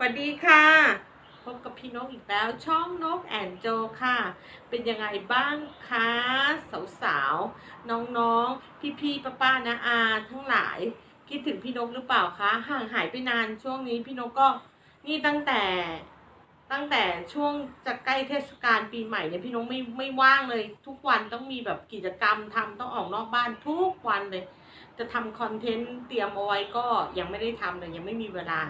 สวัสดีค่ะ พบกับพี่นกอีกแล้วช่องนกแอนโจค่ะ เป็นยังไงบ้างคะสาวๆ น้องๆ พี่ๆป้าๆนะอาทั้งหลาย คิดถึงพี่นกหรือเปล่าคะห่างหายไปนานช่วงนี้พี่นกก็นี่ตั้งแต่ตั้งแต่ช่วงจะใกล้เทศกาลปีใหม่เนี่ยพี่นกไม่ไม่ว่างเลย ทุกวันต้องมีแบบกิจกรรมทำต้องออกนอกบ้านทุกวันเลย จะทำคอนเทนต์เตรียมเอาไว้ก็ยังไม่ได้ทำเลยยังไม่มีเวลา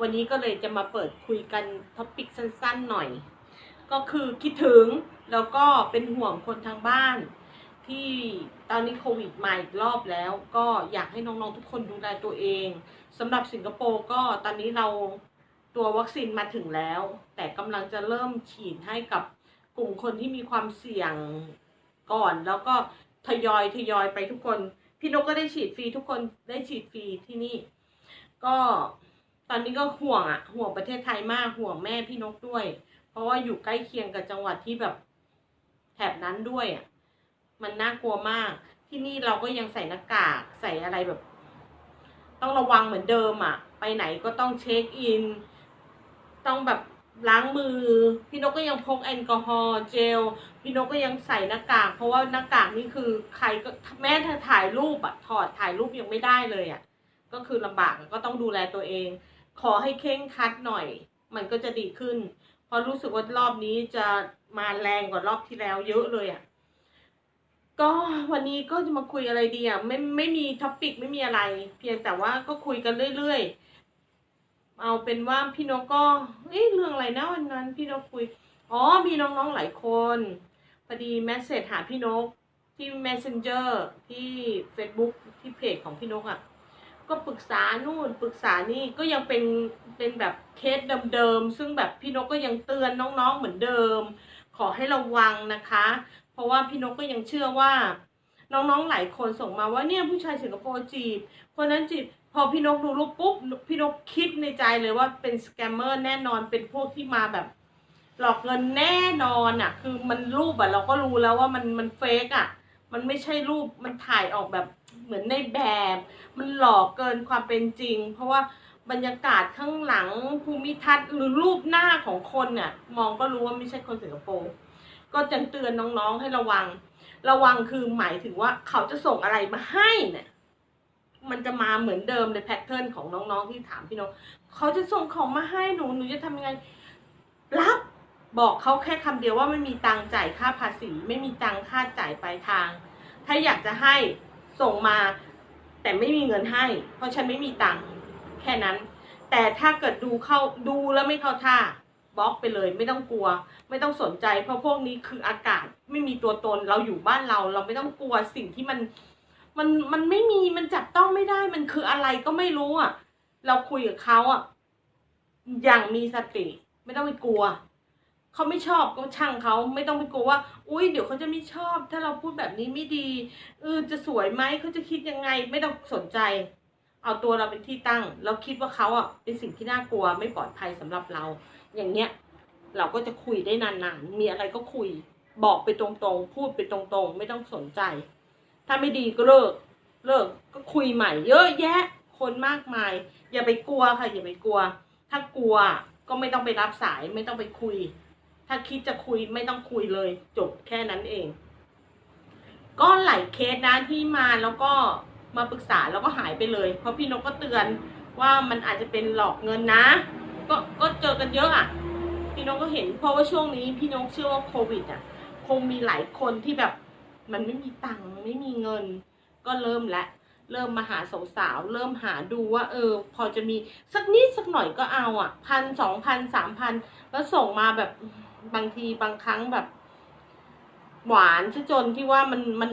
วันนี้ก็เลยจะมาเปิดคุยกันท็อปิกสั้นๆหน่อย ก็คือคิดถึงแล้วก็เป็นห่วงคนทางบ้าน ที่ตอนนี้โควิดมาอีกรอบแล้ว ก็อยากให้น้องๆทุกคนดูแลตัวเองสำหรับสิงคโปร์ก็ตอนนี้เราตัววัคซีนมาถึงแล้ว แต่กำลังจะเริ่มฉีดให้กับกลุ่มคนที่มีความเสี่ยงก่อน แล้วก็ทยอยทยอยไปทุกคน พี่นกก็ได้ฉีดฟรีทุกคนได้ฉีดฟรีที่นี่ ก็ ตอนนี้ก็ห่วงอะห่วงประเทศไทยมากห่วงแม่พี่นกด้วย เพราะว่าอยู่ใกล้เคียงกับจังหวัดที่แบบแถบนั้นด้วยอะมันน่ากลัวมาก ที่นี่เราก็ยังใส่หน้ากากใส่อะไรแบบ ต้องระวังเหมือนเดิมอะไปไหนก็ต้องเช็คอิน ต้องแบบล้างมือ พี่นกก็ยังพกแอลกอฮอล์เจล พี่นกก็ยังใส่หน้ากาก เพราะว่าหน้ากากนี่คือใครก็แม้ถ้าถ่ายรูปอะถอดถ่ายรูปยังไม่ได้เลยอะก็คือลำบากก็ต้องดูแลตัวเอง ขอให้เข่งคัดหน่อย มันก็จะดีขึ้น เพราะรู้สึกว่ารอบนี้จะมาแรงกว่ารอบที่แล้วเยอะเลยอะก็วันนี้ก็จะมาคุยอะไรดีอะไม่ไม่มีท็อปิกไม่มีอะไร เพียงแต่ว่าก็คุยกันเรื่อยๆ เอาเป็นว่าพี่นกก็เอ้เรื่องอะไรนะวันนั้น พี่นกคุยอ๋อมีน้องๆหลายคนพอดีแมสเซจหาพี่นกที่ Messenger ที่ Facebook ที่เพจของพี่นกอะ่ะ ก็ปรึกษานู่นปรึกษานี่ก็ยังเป็นเป็นแบบเคสเดิมๆซึ่งแบบพี่นกก็ยังเตือนน้องๆเหมือนเดิม ขอให้ระวังนะคะ เพราะว่าพี่นกก็ยังเชื่อว่า น้องๆหลายคนส่งมาว่าเนี่ยผู้ชายสิงคโปร์จีบคนนั้นจีบพอพี่นกดูรูปปุ๊บพี่นกคิดในใจเลยว่าเป็นสแกมเมอร์แน่นอนเป็นพวกที่มาแบบ หลอกเงินแน่นอนอะ คือมันรูปอะเราก็รู้แล้วว่ามันมันเฟกอะ มันไม่ใช่รูปมันถ่ายออกแบบ เหมือนในแบบ มันหลอกเกินความเป็นจริง เพราะว่าบรรยากาศข้างหลังภูมิทัศน์หรือรูปหน้าของคนเนี่ยมองก็รู้ว่าไม่ใช่คนสิงคโปร์ก็จะเตือนน้องๆให้ระวัง ระวังคือหมายถึงว่าเขาจะส่งอะไรมาให้เนี่ยมันจะมาเหมือนเดิมในแพทเทิร์นของน้องๆที่ถามพี่นกเขาจะส่งของมาให้หนูหนูจะทำยังไง รับบอกเขาแค่คำเดียวว่าไม่มีตังค์จ่ายค่าภาษี ไม่มีตังค่าจ่ายปลายทาง ถ้าอยากจะให้ ส่งมา แต่ไม่มีเงินให้ เพราะฉันไม่มีตังค์แค่นั้น แต่ถ้าเกิดดูเข้าดูแล้วไม่เข้าท่าบล็อกไปเลยไม่ต้องกลัว ไม่ต้องสนใจ เพราะพวกนี้คืออากาศไม่มีตัวตนเราอยู่บ้านเรา เราไม่ต้องกลัวสิ่งที่มันมันมันไม่มีมันจับต้องไม่ได้มันคืออะไรก็ไม่รู้อะ เราคุยกับเขาอะอย่างมีสติ ไม่ต้องไปกลัว เขาไม่ชอบก็ช่างเขาไม่ต้องไปกลัวว่า อุ้ยเดี๋ยวเขาจะไม่ชอบ ถ้าเราพูดแบบนี้ไม่ดีเออจะสวยไหมเขาจะคิดยังไง ไม่ต้องสนใจ เอาตัวเราเป็นที่ตั้ง เราคิดว่าเขาอะเป็นสิ่งที่น่ากลัวไม่ปลอดภัยสำหรับเรา อย่างเนี้ย เราก็จะคุยได้นานๆ มีอะไรก็คุย บอกไปตรงๆ พูดไปตรงๆ ไม่ต้องสนใจ ถ้าไม่ดีก็เลิก เลิกก็คุยใหม่เยอะแยะ คนมากมาย อย่าไปกลัวค่ะ อย่าไปกลัว ถ้ากลัวก็ไม่ต้องไปรับสายไม่ต้องไปคุย ถ้าคิดจะคุยไม่ต้องคุยเลย จบแค่นั้นเอง ก็หลายเคสนะที่มาแล้วก็มาปรึกษาแล้วก็หายไปเลย เพราะพี่นกก็เตือนว่ามันอาจจะเป็นหลอกเงินนะ ก็ก็เจอกันเยอะอะ พี่นกก็เห็นเพราะว่าช่วงนี้พี่นกเชื่อว่าโควิดอะ คงมีหลายคนที่แบบมันไม่มีตังค์ไม่มีเงิน ก็เริ่มละเริ่มมาหาสาวๆเริ่มหาดูว่า เออ พอจะมีสักนิดสักหน่อยก็เอาอะพันสองพันสามพันแล้วส่งมาแบบ บางทีบางครั้งแบบ หวานซะจนที่ว่ามันมัน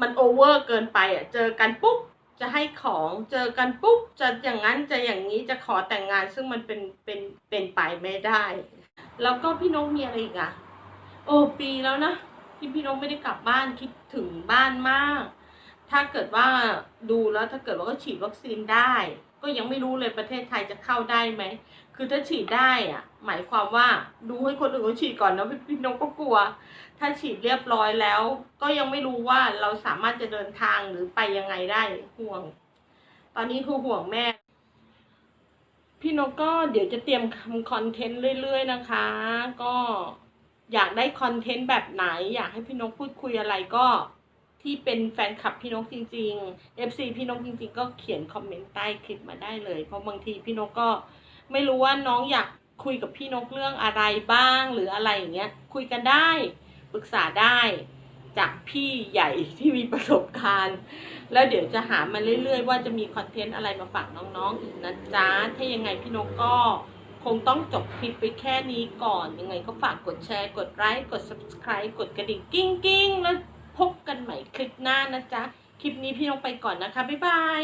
มันโอเวอร์เกินไปอะ เจอกันปุ๊บจะให้ของเจอกันปุ๊บจะอย่างนั้นจะอย่างนี้จะขอแต่งงานซึ่งมันเป็นเป็นเป็นไปไม่ได้ แล้วก็พี่นกมีอะไรอีกอะโอ้ปีแล้วนะที่พี่นกไม่ได้กลับบ้านคิดถึงบ้านมาก ถ้าเกิดว่าดูแล้วถ้าเกิดว่าก็ฉีดวัคซีนได้ ก็ยังไม่รู้เลยประเทศไทยจะเข้าได้ไหม คือถ้าฉีดได้อะหมายความว่าดูให้คนอื่นเขาฉีดก่อนนะพี่นกก็กลัว ถ้าฉีดเรียบร้อยแล้ว ก็ยังไม่รู้ว่าเราสามารถจะเดินทางหรือไปยังไงได้ห่วง ตอนนี้คือห่วงแม่ พี่นกก็เดี๋ยวจะเตรียมทำคอนเทนต์เรื่อย ๆ นะคะ ก็อยากได้คอนเทนต์แบบไหน อยากให้พี่นกพูดคุยอะไรก็ ที่เป็นแฟนคลับพี่นกจริง ๆ FC พี่นกจริง ๆ ก็เขียนคอมเมนต์ใต้คลิปมาได้เลย เพราะบางทีพี่นกก็ไม่รู้ว่าน้องอยากคุยกับพี่นกเรื่องอะไรบ้างหรืออะไรอย่างเงี้ย คุยกันได้ปรึกษาได้จากพี่ใหญ่ที่มีประสบการณ์ แล้วเดี๋ยวจะหามาเรื่อยๆ ว่าจะมีคอนเทนต์อะไรมาฝากน้องๆอีกนะจ๊ะ ถ้ายังไงพี่นกก็คงต้องจบคลิปไปแค่นี้ก่อน ยังไงก็ฝากกดแชร์ กดไลค์ กด subscribe กดกระดิ่งกิ้งกิ้งแล้ว หน้านะจ๊ะ คลิปนี้พี่นกไปก่อนนะคะ บ๊ายบาย